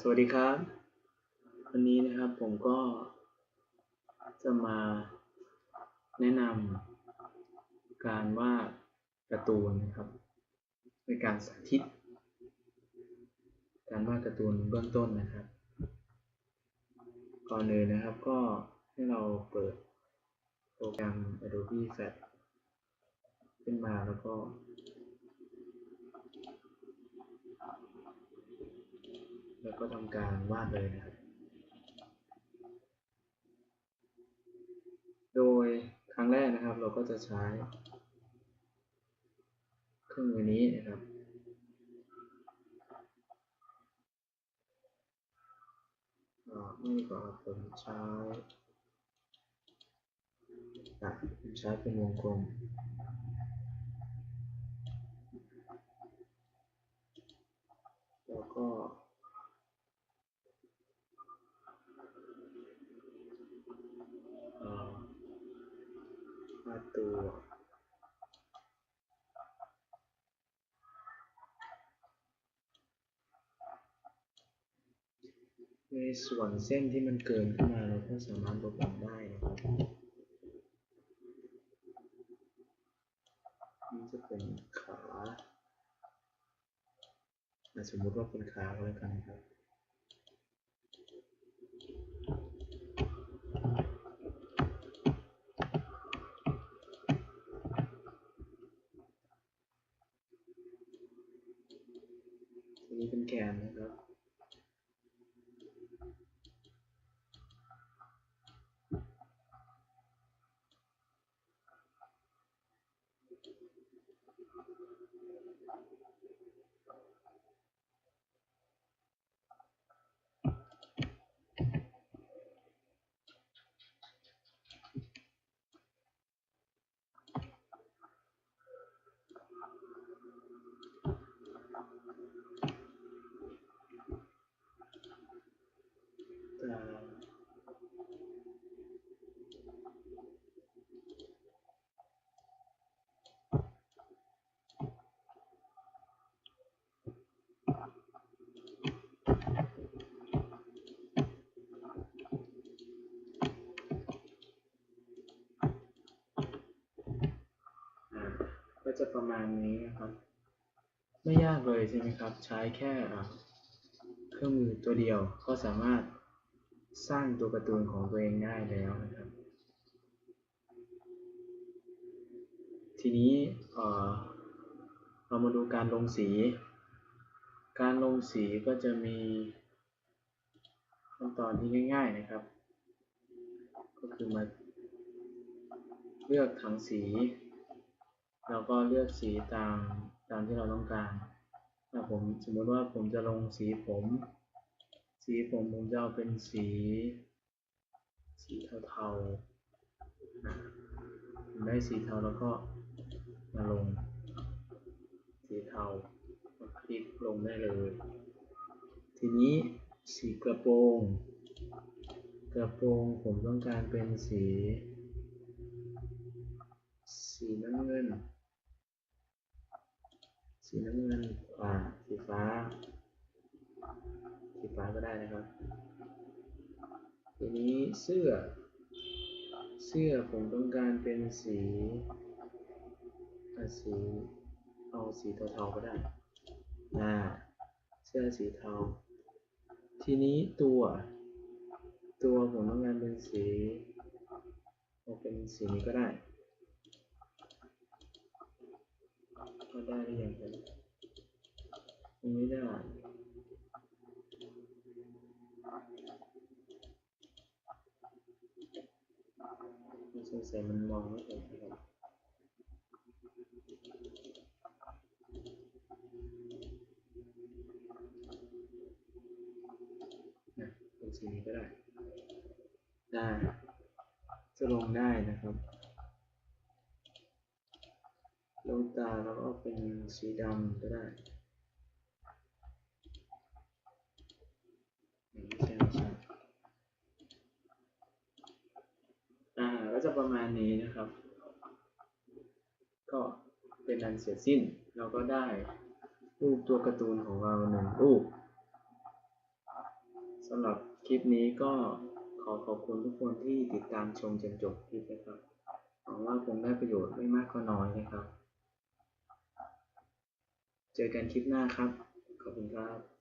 สวัสดีครับ วันนี้นะครับผมก็จะมาแนะนำการวาดการ์ตูนนะครับในการสาธิต การวาดการ์ตูนเบื้องต้นนะครับ ก่อนอื่นนะครับก็ให้เราเปิดโปรแกรม Adobe Flash ขึ้นมาแล้วก็ แล้วก็ทำการวาดเลยนะครับ โดยครั้งแรกนะครับเราก็จะใช้เครื่องมือนี้นะครับไม่ดีกว่าผมใช้ผมใช้เป็นวงกลมแล้วก็ เอ่อ วาดตัวในส่วนเส้นที่มันเกินขึ้นมาเราก็สามารถลบออกได้นะครับนี่จะเป็นขาสมมติว่าเป็นขาแล้วกันนะครับ ทีนี้เป็นแกนนะครับ ตาอ่าก็ จะประมาณนี้นะครับ ไม่ยากเลยใช่ไหมครับ ใช้แค่เครื่องมือตัวเดียวก็สามารถสร้างตัวการ์ตูนของตัวเองได้แล้วนะครับ ทีนี้เรามาดูการลงสี การลงสีก็จะมีขั้นตอนที่ง่าย ๆนะครับ ก็คือมาเลือกถังสี แล้วก็เลือกสีตามตามที่เราต้องการถ้าผมสมมติว่าผมจะลงสีผม สีผมผมจะเอาเป็นสี สีเทาๆได้สีเทาแล้วก็มาลง สีเทาคลิกลงได้เลย ทีนี้สีกระโปรง กระโปรงผมต้องการเป็นสี สีน้ำเงิน สีน้ำเงินอ่าสีฟ้า สีฟ้าก็ได้นะครับ ทีนี้เสื้อ เสื้อผมต้องการเป็นสีสีเอาสีเทาๆก็ได้อ่าเสื้อสีเทา ทีนี้ตัว ตัวผมต้องการเป็นสีเอาเป็นสีนี้ก็ได้ ก็ได้หรือยังครับยังไม่ได้สงสัยมันมองไม่เห็นนะครับนะเป็นสีนี้ก็ได้ ได้จะลงได้นะครับ ดวงตาเราก็เป็นสีดำก็ได้อ่าก็จะประมาณนี้นะครับ ก็เป็นอันเสร็จสิ้น เราก็ได้รูปตัวการ์ตูนของเราหนึ่งรูปสำหรับคลิปนี้ก็ขอขอบคุณทุกคนที่ติดตามชมจนจบคลิปนะครับหวังว่าคงได้ประโยชน์ไม่มากก็น้อยนะครับ เจอกันคลิปหน้าครับ ขอบคุณครับ